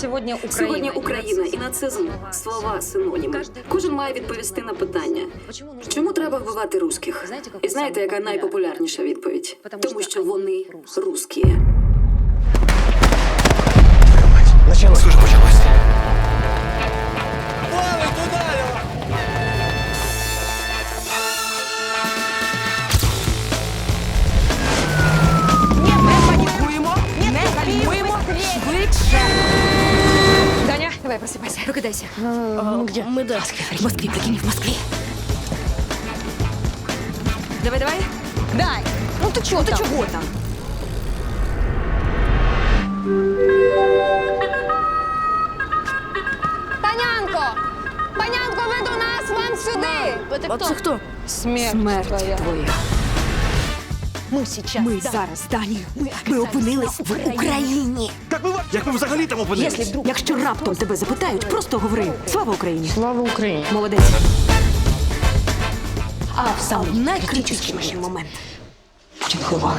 Сьогодні Україна, Сьогодні Україна і нацизм слова синоніми. Кожен має відповісти на питання. Чому треба вбивати русських? І знаєте, яка найпопулярніша відповідь? Тому що вони русські. Давай просипайся. Прокидайся. где? Мы да. В Москве, прикинь, в Москве. Давай, давай. Дай! Ну ти чого Ти там? чого там? Панянко! Панянко, ви до нас, вам сюди! А це хто? Смерть твоя. Ми сейчас. Ми зараз, Дані, ми опинились в Україні. Як ми як ми взагалі там опинились? Якщо раптом тебе запитають, просто говори «Слава Україні». Слава Україні! Молодець. А в самий найкритичніший момент. Чудово.